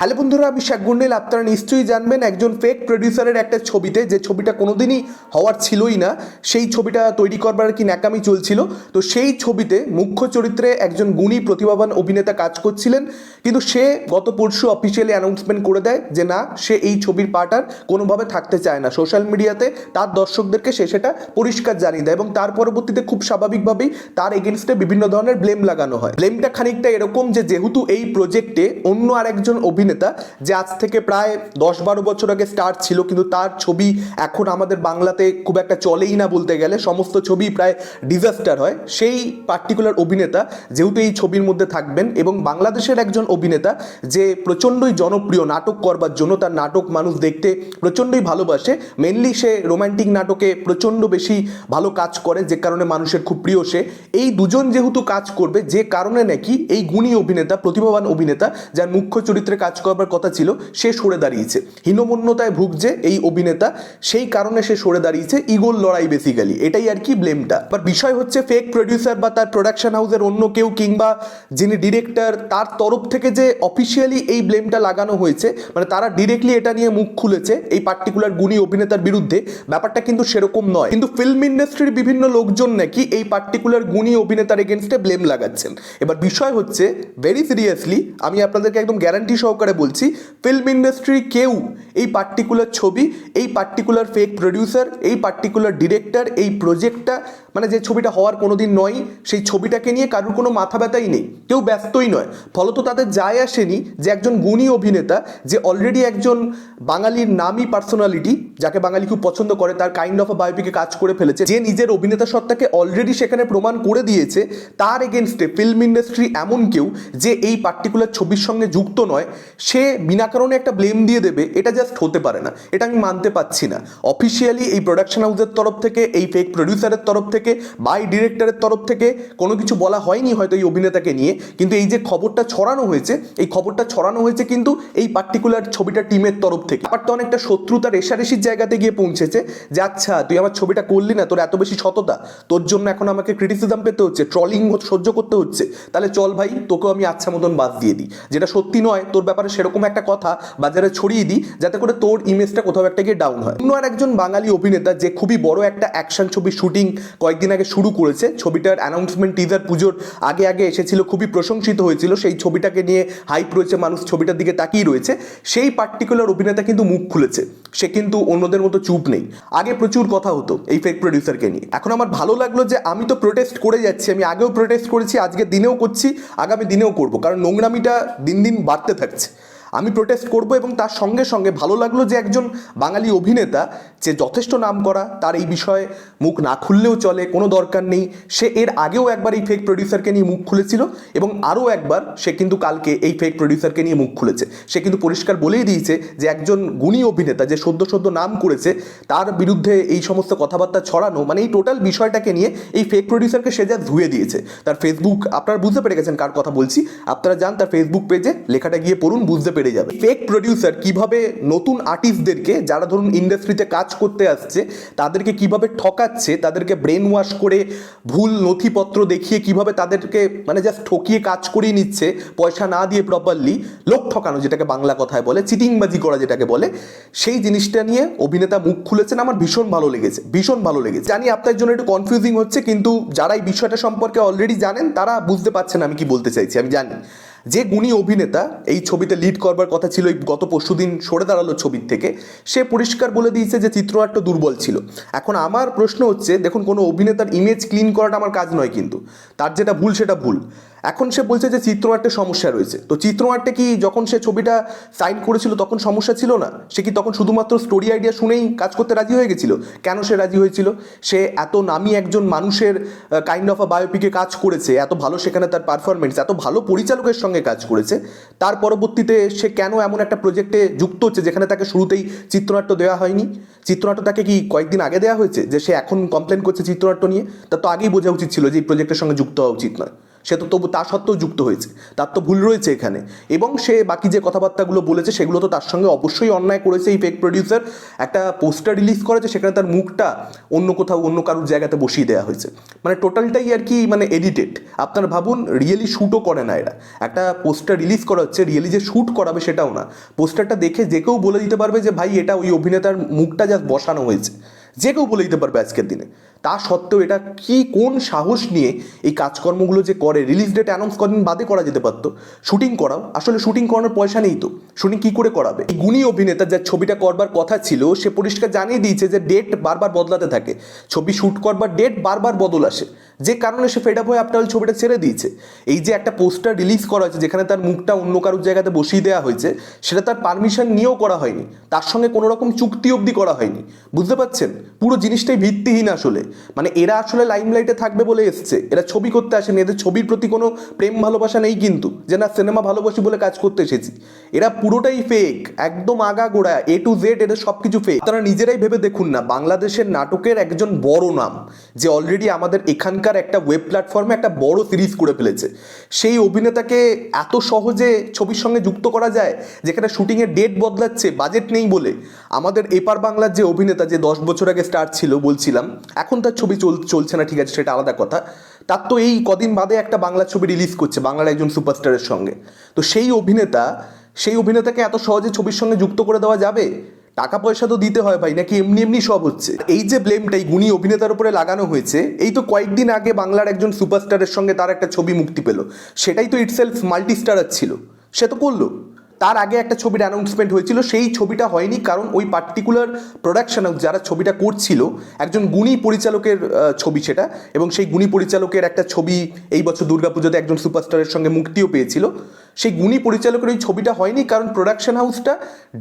Hello বন্ধুরা, আমি শেখ গুন্ডেল। আপনারা নিশ্চয়ই জানবেন একজন ফেক প্রডিউসারের একটা ছবিতে, যে ছবিটা কোনোদিনই হওয়ার ছিলই না, সেই ছবিটা তৈরি করবার কি ন্যাকামি চলছিল। তো সেই ছবিতে মুখ্য চরিত্রে একজন গুণী প্রতিভাবান অভিনেতা কাজ করছিলেন, কিন্তু সে গত পরশু অফিসিয়ালি অ্যানাউন্সমেন্ট করে দেয় যে না, সে এই ছবির পার্ট আর কোনোভাবে থাকতে চায় না। সোশ্যাল মিডিয়াতে তার দর্শকদেরকে সে সেটা পরিষ্কার জানিয়ে দেয় এবং তার পরবর্তীতে খুব স্বাভাবিকভাবেই তার এগেনস্টে বিভিন্ন ধরনের ব্লেম লাগানো হয়। ব্লেমটা খানিকটা এরকম যে, যেহেতু এই প্রজেক্টে অন্য আরেকজন অভিনেতা যে আজ থেকে প্রায় দশ বারো বছর আগে স্টার ছিল, কিন্তু তার ছবি এখন আমাদের বাংলাতে খুব একটা চলেই না বলতে গেলে। সমস্ত ছবি প্রায় ডিজাস্টার হয়। সেই পার্টিকুলার অভিনেতা যেহেতু এই ছবির মধ্যে থাকবেন এবং বাংলাদেশের একজন অভিনেতা যে প্রচণ্ডই জনপ্রিয় নাটক করবার জন্য, তার নাটক মানুষ দেখতে প্রচণ্ডই ভালোবাসে। মেনলি সে রোমান্টিক নাটকে প্রচণ্ড বেশি ভালো কাজ করে, যে কারণে মানুষের খুব প্রিয় সে। এই দুজন যেহেতু কাজ করবে, যে কারণে নাকি এই গুণী অভিনেতা, প্রতিভাবান অভিনেতা, যার মুখ্য চরিত্রে কাজ করবার কথা ছিল, সে সরে দাঁড়িয়েছে। হীনমন্যতায় ভুগছে এই অভিনেতা, সেই কারণে সে সরে দাঁড়িয়েছে ইগোল লড়াই বেসিক্যালি এটাই আর কি ব্লেমটা বাট বিষয় হচ্ছে ফেক প্রডিউসার বা তার প্রোডাকশন হাউসের অন্য কেউ কিংবা যিনি ডিরেক্টর তার তরফ থেকে যে অফিসিয়ালি এই ব্লেমটা লাগানো হয়েছে মানে তারা ডিরেক্টলি এটা নিয়ে মুখ খুলেছে এই পার্টিকুলার গুণী অভিনেতার বিরুদ্ধে, ব্যাপারটা কিন্তু সেরকম নয়। কিন্তু ফিল্ম ইন্ডাস্ট্রির বিভিন্ন লোকজন নাকি এই পার্টিকুলার গুণী অভিনেতার এগেনস্টে ব্লেম লাগাচ্ছেন। এবার বিষয় হচ্ছে ভেরি সিরিয়াসলি আমি আপনাদেরকে একদম গ্যারান্টি সহকারে বলছি ফিল্ম ইন্ডাস্ট্রি কেউ এই পার্টিকুলার ছবি, এই পার্টিকুলার ফেক প্রডিউসার এই পার্টিকুলার ডিরেক্টর এই প্রজেক্টটা মানে যে ছবিটা হওয়ার কোনো দিন নয়, সেই ছবিটাকে নিয়ে কারোর কোনো মাথা ব্যথাই নেই। কেউ ব্যস্তই নয়। ফলত তাদের যায় আসেনি যে একজন গুণী অভিনেতা, যে অলরেডি একজন বাঙালির নামী পার্সোনালিটি যাকে বাঙালি খুব পছন্দ করে, তার কাইন্ড অফ বায়োপিকে কাজ করে ফেলেছে, যে নিজের অভিনেতা সত্তাকে অলরেডি সেখানে প্রমাণ করে দিয়েছে, তার এগেনস্টে ফিল্ম ইন্ডাস্ট্রি এমন কেউ যে এই পার্টিকুলার ছবির সঙ্গে যুক্ত নয়, সে বিনা কারণে একটা ব্লেম দিয়ে দেবে, এটা জাস্ট হতে পারে না। এটা আমি মানতে পারছি না। অফিসিয়ালি এই প্রোডাকশন হাউসের তরফ থেকে, এই ফেক প্রডিউসারের তরফ থেকে বাই ডিরেক্টরের তরফ থেকে কোনো কিছু বলা হয়নি হয়তো এই অভিনেতাকে নিয়ে। কিন্তু এই যে খবরটা ছড়ানো হয়েছে, এই খবরটা ছড়ানো হয়েছে কিন্তু এই পার্টিকুলার ছবিটা টিমের তরফ থেকে। ব্যাপারটা অনেকটা শত্রুতা রেশারেশির জায়গাতে গিয়ে পৌঁছেছে যে আচ্ছা তুই আমার ছবিটা করলি না, তোর এত বেশি সততা, তোর জন্য এখন আমাকে ক্রিটিসিজম পেতে হচ্ছে ট্রলিং সহ্য করতে হচ্ছে। তাহলে চল ভাই, তোকেও আমি আচ্ছা মতন বাদ দিয়ে দিই। যেটা সত্যি নয়, তোর ব্যাপারে সেরকম একটা কথা বাজারে ছড়িয়ে দিই, যাতে করে তোর ইমেজটা কোথাও একটা গিয়ে ডাউন হয়। অন্য আর একজন বাঙালি অভিনেতা যে খুবই বড় একটা অ্যাকশন ছবি শুটিং কয়েকদিন আগে শুরু করেছে। ছবিটার অ্যানাউন্সমেন্ট টিজার পুজোর আগে আগে এসেছিল, খুবই প্রশংসিত হয়েছিল। সেই ছবিটাকে নিয়ে হাইপ রয়েছে, মানুষ ছবিটার দিকে তাকিয়ে রয়েছে। সেই পার্টিকুলার অভিনেতা কিন্তু মুখ খুলেছে। সে কিন্তু অন্যদের মতো চুপ নেই। আগে প্রচুর কথা হতো এই ফেক প্রডিউসারকে নিয়ে। এখন আমার ভালো লাগল যে আমি তো প্রোটেস্ট করে যাচ্ছি, আমি আগেও প্রোটেস্ট করেছি, আজকে দিনেও করছি, আগামী দিনেও করব। কারণ নোংরামিটা দিন দিন বাড়তে থাকছে। আমি প্রোটেস্ট করব এবং তার সঙ্গে সঙ্গে ভালো লাগল যে একজন বাঙালি অভিনেতা, যে যথেষ্ট নাম করা, তার এই বিষয়ে মুখ না খুললেও চলে, কোনো দরকার নেই। সে এর আগেও একবার এই ফেক প্রডিউসারকে নিয়ে মুখ খুলেছিল এবং আরও একবার সে কিন্তু কালকে এই ফেক প্রডিউসারকে নিয়ে মুখ খুলেছে। সে কিন্তু পরিষ্কার বলেই দিয়েছে যে একজন গুণী অভিনেতা, যে সদ্য সদ্য নাম করেছে, তার বিরুদ্ধে এই সমস্ত কথাবার্তা ছড়ানো মানে এই টোটাল বিষয়টাকে নিয়ে এই ফেক প্রডিউসারকে সে যা ধুয়ে দিয়েছে। তার ফেসবুক আপনারা বুঝতে পেরে গেছেন কার কথা বলছি। আপনারা যান তার ফেসবুক পেজে লেখাটা গিয়ে পড়ুন, বুঝতে পেরে যাবে। ফেক প্রডিউসার কীভাবে নতুন আর্টিস্টদেরকে যারা ধরুন ইন্ডাস্ট্রিতে কাজ করতে আসছে, তাদেরকে কীভাবে ঠকাচ্ছে, তাদেরকে ব্রেন ওয়াশ করে ভুল নথিপত্র দেখিয়ে কীভাবে তাদেরকে মানে জাস্ট ঠকিয়ে কাজ করিয়ে নিচ্ছে, পয়সা না দিয়ে প্রপারলি লোক ঠকানো, যেটাকে বাংলা কথায় বলে, চিটিংবাজি করা যেটাকে বলে, সেই জিনিসটা নিয়ে অভিনেতা মুখ খুলেছেন, আমার ভীষণ ভালো লেগেছে, ভীষণ ভালো লেগেছে। জানি আপনার জন্য একটু কনফিউজিং হচ্ছে, কিন্তু যারা এই বিষয়টা সম্পর্কে অলরেডি জানেন, তারা বুঝতে পারছেন আমি কি বলতে চাইছি, আমি জানি। যে গুণী অভিনেতা এই ছবিতে লিড করবার কথা ছিল গত পরশু দিন সরে দাঁড়াল ছবির থেকে, সে পরিষ্কার বলে দিয়েছে যে চিত্রনাট্য দুর্বল ছিল। এখন আমার প্রশ্ন হচ্ছে, দেখুন, কোনো অভিনেতার ইমেজ ক্লিন করাটা আমার কাজ নয় কিন্তু। তার যেটা ভুল, সেটা ভুল। এখন সে বলছে যে চিত্রনাট্যে সমস্যা রয়েছে। তো চিত্রনাট্যে কি যখন সে ছবিটা সাইন করেছিল তখন সমস্যা ছিল না? সে কি তখন শুধুমাত্র স্টোরি আইডিয়া শুনেই কাজ করতে রাজি হয়ে গেছিল? কেন সে রাজি হয়েছিল? সে এত নামি একজন মানুষের কাইন্ড অফ আ বায়োপিকে কাজ করেছে, এত ভালো সেখানে তার পারফরমেন্স এত ভালো পরিচালকের সঙ্গে কাজ করেছে। তার পরবর্তীতে সে কেন এমন একটা প্রজেক্টে যুক্ত হচ্ছে যেখানে তাকে শুরুতেই চিত্রনাট্য দেওয়া হয়নি? চিত্রনাট্য তাকে কি কয়েকদিন আগে দেওয়া হয়েছে? যে সে এখন কমপ্লেন করছে চিত্রনাট্য নিয়ে? তা তো আগেই বোঝা উচিত ছিল যে এই প্রজেক্টের সঙ্গে যুক্ত হওয়া উচিত নয়। সে তো তবু তা সত্ত্বেও যুক্ত হয়েছে, তার তো ভুল রয়েছে এখানে। এবং সে বাকি যে কথাবার্তাগুলো বলেছে, সেগুলো তো তার সঙ্গে অবশ্যই অন্যায় করেছে এই ফেক প্রডিউসার একটা পোস্টার রিলিজ করেছে, সেখানে তার মুখটা অন্য কোথাও, অন্য কারোর জায়গাতে বসিয়ে দেওয়া হয়েছে। মানে টোটালটাই আর কি মানে এডিটেড আপনারা ভাবুন রিয়েলি শ্যুটও করে না এরা। একটা পোস্টার রিলিজ করা হচ্ছে রিয়েলি যে শ্যুট করাবে সেটাও না। পোস্টারটা দেখে যে কেউ বলে দিতে পারবে যে, ভাই, এটা ওই অভিনেতার মুখটা যা বসানো হয়েছে। যে কেউ বলে দিতে পারবে আজকের দিনে। তা সত্ত্বেও এটা কি, কোন সাহস নিয়ে এই কাজকর্মগুলো যে করে? রিলিজ ডেট অ্যানাউন্স কদিন বাদে করা যেতে পারতো। শুটিং করাও। আসলে শুটিং করানোর পয়সা নেই তো। শুটিং কী করে করাবে? এই গুণী অভিনেতা যার ছবিটা করবার কথা ছিল, সে পরিষ্কার জানিয়ে দিয়েছে যে ডেট বারবার বদলাতে থাকে। ছবি শ্যুট করবার ডেট বারবার বদল আসে। যে কারণে সে ফেড আপ হয়ে আপনার ছবিটা ছেড়ে দিয়েছে। এই যে একটা পোস্টার রিলিজ করা হয়েছে, যেখানে তার মুখটা অন্য কারোর জায়গাতে বসিয়ে দেওয়া হয়েছে, সেটা তার পারমিশন নিয়েও করা হয়নি। তার সঙ্গে কোনো রকম চুক্তি অবধি করা হয়নি। বুঝতে পারছেন? পুরো জিনিসটাই ভিত্তিহীন আসলে। মানে এরা আসলে লাইমলাইটে থাকবে বলে এসছে। এরা ছবি করতে আসেনি। এদের ছবির প্রতি কোনো প্রেম ভালোবাসা নেই কিন্তু। যে না সিনেমা ভালোবাসি বলে কাজ করতে এসেছি। এরা পুরোটাই ফেক একদম আগা গোড়া এ টু জেড এদের সব কিছু ফেক তারা নিজেরাই ভেবে দেখুন না, বাংলাদেশের নাটকের একজন বড় নাম, যে অলরেডি আমাদের এখানকার একটা ওয়েব প্ল্যাটফর্মে একটা বড় সিরিজ করে ফেলেছে। সেই অভিনেতাকে এত সহজে ছবির সঙ্গে যুক্ত করা যায়, যেখানে শুটিংয়ের ডেট বদলাচ্ছে বাজেট নেই বলে। আমাদের এপার বাংলার যে অভিনেতা, যে দশ বছর আগে স্টার ছিল বলছিলাম, এখন তার ছবি চল, চলছে না, ঠিক আছে, সেটা আলাদা কথা। তার তো এই কদিন বাদে একটা বাংলা ছবি রিলিজ করছে, বাংলার একজন সুপারস্টারের সঙ্গে। তো সেই অভিনেতা, সেই অভিনেতাকে এত সহজে ছবির সঙ্গে যুক্ত করে দেওয়া যাবে? টাকা পয়সা তো দিতে হয় ভাই, নাকি এমনি এমনি সব হচ্ছে? এই যে ব্লেমটা এই গুণী অভিনেতার উপরে লাগানো হয়েছে, এই তো কয়েকদিন আগে বাংলার একজন সুপারস্টারের সঙ্গে তার একটা ছবি মুক্তি পেল। সেটাই তো ইটসেলফ মাল্টি স্টারার ছিল। সে তো করল। তার আগে একটা ছবির অ্যানাউন্সমেন্ট হয়েছিল, সেই ছবিটা হয়নি কারণ ওই পার্টিকুলার প্রোডাকশন যারা ছবিটা করছিল, একজন গুণী পরিচালকের ছবি সেটা এবং সেই গুণী পরিচালকের একটা ছবি এই বছর দুর্গাপুজোতে একজন সুপারস্টারের সঙ্গে মুক্তিও পেয়েছিল। সেই গুণী পরিচালকের ওই ছবিটা হয়নি কারণ প্রোডাকশন হাউসটা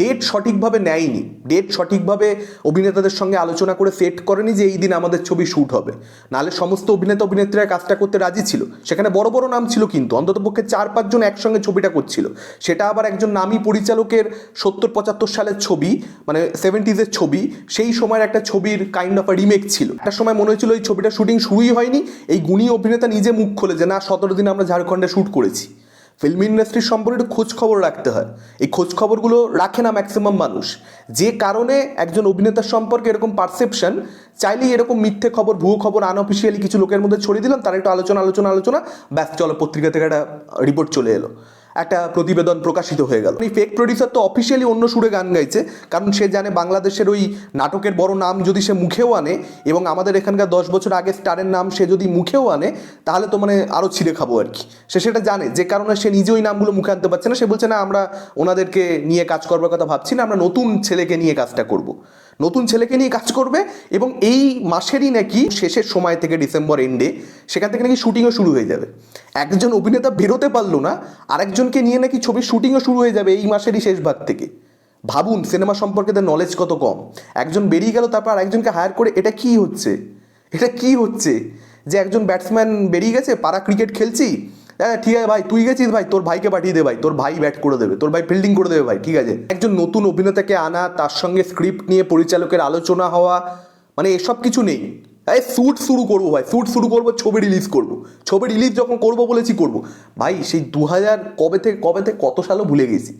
ডেট সঠিকভাবে নেয়নি। ডেট সঠিকভাবে অভিনেতাদের সঙ্গে আলোচনা করে সেট করেনি যে এই দিন আমাদের ছবি শ্যুট হবে। নাহলে সমস্ত অভিনেতা, অভিনেত্রীরা কাজটা করতে রাজি ছিল। সেখানে বড় বড় নাম ছিল কিন্তু, অন্ততপক্ষে চার পাঁচজন একসঙ্গে ছবিটা করছিল। সেটা আবার একজন নামী পরিচালকের সত্তর পঁচাত্তর সালের ছবি মানে সেভেন্টিজের ছবি, সেই সময়ের একটা ছবির কাইন্ড অফ রিমেক ছিল। একটা সময় মনে হয়েছিল এই ছবিটা শুটিং শুরুই হয়নি, এই গুণী অভিনেতা নিজে মুখ খোলে যে, না, সতেরো দিন আমরা ঝাড়খণ্ডে শ্যুট করেছি। ফিল্ম ইন্ডাস্ট্রির সম্পর্কে একটু খোঁজ খবর রাখতে হয়। এই খোঁজ খবরগুলো রাখে না ম্যাক্সিমাম মানুষ। যে কারণে একজন অভিনেতার সম্পর্কে এরকম পারসেপশন চাইলেই এরকম মিথ্যে খবর, ভুয়ো খবর আনঅফিসিয়ালি কিছু লোকের মধ্যে ছড়িয়ে দিলাম, তারা একটু আলোচনা আলোচনা আলোচনা, ব্যাস চলো পত্রিকা থেকে একটা রিপোর্ট চলে এলো। একটা প্রতিবেদন প্রকাশিত হয়ে গেল। এই ফেক প্রডিউসার তো অফিসিয়ালি অন্য সুরে গান গাইছে, কারণ সে জানে বাংলাদেশের ওই নাটকের বড় নাম যদি সে মুখেও আনে এবং আমাদের এখানকার দশ বছর আগে স্টারের নাম সে যদি মুখেও আনে, তাহলে তো মানে আরও ছিঁড়ে খাব আর কি। সে সেটা জানে, যে কারণে সে নিজে ওই নামগুলো মুখে আনতে পারছে না। সে বলছে, না, আমরা ওনাদেরকে নিয়ে কাজ করবার কথা ভাবছি না, আমরা নতুন ছেলেকে নিয়ে কাজটা করব। নতুন ছেলেকে নিয়ে কাজ করবে এবং এই মাসেরই নাকি শেষের সময় থেকে ডিসেম্বর এন্ডে সেখান থেকে নাকি শুটিংও শুরু হয়ে যাবে। একজন অভিনেতা বেরোতে পারল না, আরেকজনকে নিয়ে নাকি ছবির শুটিংও শুরু হয়ে যাবে এই মাসেরই শেষ ভাগ থেকে। ভাবুন, সিনেমা সম্পর্কে তার নলেজ কত কম? একজন বেরিয়ে গেল, তারপর আরেকজনকে হায়ার করে, এটা কি হচ্ছে? এটা কি হচ্ছে? যে একজন ব্যাটসম্যান বেরিয়ে গেছে, পাড়া ক্রিকেট খেলছি হ্যাঁ ঠিক আছে ভাই, তুই গেছিস ভাই, তোর ভাইকে পাঠিয়ে দে ভাই, তোর ভাই ব্যাট করে দেবে, তোর ভাই ফিল্ডিং করে দেবে ভাই, ঠিক আছে? একজন নতুন অভিনেতাকে আনা, তার সঙ্গে স্ক্রিপ্ট নিয়ে পরিচালকের আলোচনা হওয়া মানে এসব কিছু নেই। এই শ্যুট শুরু করব ভাই শ্যুট শুরু করব, ছবি রিলিজ করব। ছবি রিলিজ যখন করব বলেছি, করব। ভাই, সেই দু হাজার কবে থেকে কবে থেকে, কত সালও ভুলে গেছি।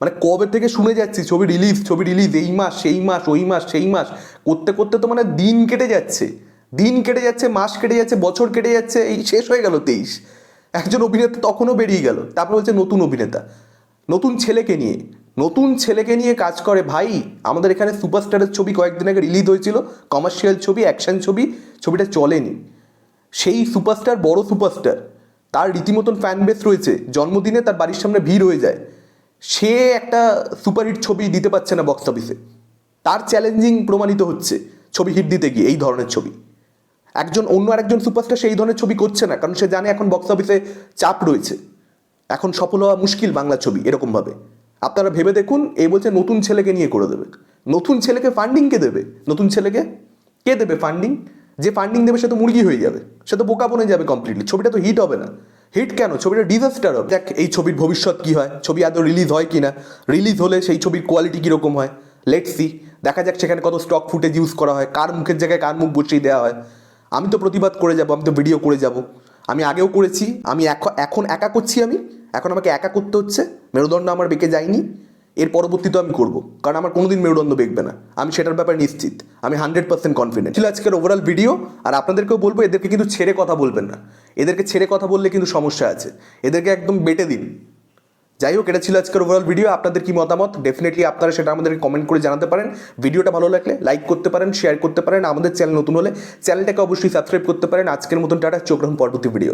মানে কবে থেকে শুনে যাচ্ছি, ছবি রিলিজ ছবি রিলিজ এই মাস, সেই মাস, ওই মাস, সেই মাস। করতে করতে তো মানে দিন কেটে যাচ্ছে। দিন কেটে যাচ্ছে, মাস কেটে যাচ্ছে, বছর কেটে যাচ্ছে, এই শেষ হয়ে গেল তেইশ। একজন অভিনেতা তখনও বেরিয়ে গেল। তারপর হচ্ছে নতুন অভিনেতা, নতুন ছেলেকে নিয়ে, নতুন ছেলেকে নিয়ে কাজ করে ভাই। আমাদের এখানে সুপারস্টারের ছবি কয়েকদিন আগে রিলিজ হয়েছিল, কমার্শিয়াল ছবি, অ্যাকশন ছবি, ছবিটা চলেনি। সেই সুপারস্টার বড় সুপারস্টার, তার রীতিমতন ফ্যান বেস রয়েছে, জন্মদিনে তার বাড়ির সামনে ভিড় হয়ে যায়। সে একটা সুপারহিট ছবি দিতে পারছে না বক্স অফিসে তার চ্যালেঞ্জিং প্রমাণিত হচ্ছে, ছবি হিট দিতে গিয়ে, এই ধরনের ছবি। একজন অন্য আরেকজন সুপারস্টার সেই ধরনের ছবি করছে না, কারণ সে জানে এখন বক্স অফিসে চাপ রয়েছে। এখন সফল হওয়া মুশকিল বাংলা ছবি এরকমভাবে। আপনারা ভেবে দেখুন এই বলছে নতুন ছেলেকে নিয়ে করে দেবে। নতুন ছেলেকে ফান্ডিং কে দেবে? নতুন ছেলেকে? কে দেবে ফান্ডিং যে ফান্ডিং দেবে সে তো মুরগি হয়ে যাবে। সে তো বোকা বনে যাবে কমপ্লিটলি ছবিটা তো হিট হবে না। হিট কেন? ছবিটা ডিজাস্টার হবে। দেখ, এই ছবির ভবিষ্যৎ কি হয়? ছবি আদৌ রিলিজ হয় কি না রিলিজ হলে সেই ছবির কোয়ালিটি কীরকম হয়? লেট সি দেখা যাক সেখানে কত স্টক ফুটেজ ইউজ করা হয়। কার মুখের জায়গায় কার মুখ বসিয়ে দেওয়া হয়? আমি তো প্রতিবাদ করে যাব, আমি তো ভিডিও করে যাব। আমি আগেও করেছি, আমি এখন একা করছি আমি, এখন আমাকে একা করতে হচ্ছে, মেরুদণ্ড আমার বেঁকে যায়নি, এর পরবর্তীতে আমি করব, কারণ আমার কোনোদিন মেরুদণ্ড বেঁকবে না, আমি সেটার ব্যাপারে নিশ্চিত, আমি হান্ড্রেড পার্সেন্ট কনফিডেন্ট ছিল আজকের ওভারঅল ভিডিও আর আপনাদেরকেও বলব, এদেরকে কিন্তু ছেড়ে কথা বলবেন না, এদেরকে ছেড়ে কথা বললে কিন্তু সমস্যা আছে, এদেরকে একদম বেটে দিন। যাই হোক এটা ছিল আজকের ওভারঅল ভিডিও আপনাদের কি মতামত? ডেফিনেটলি আপনারা সেটা আমাদের কমেন্ট করে জানাতে পারেন। ভিডিওটা ভালো লাগলে লাইক করতে পারেন শেয়ার করতে পারেন। আমাদের চ্যানেল নতুন হলে চ্যানেলটাকে অবশ্যই সাবস্ক্রাইব করতে পারেন। আজকের মতন টাটা, চোখ রাখুন পরবর্তী ভিডিও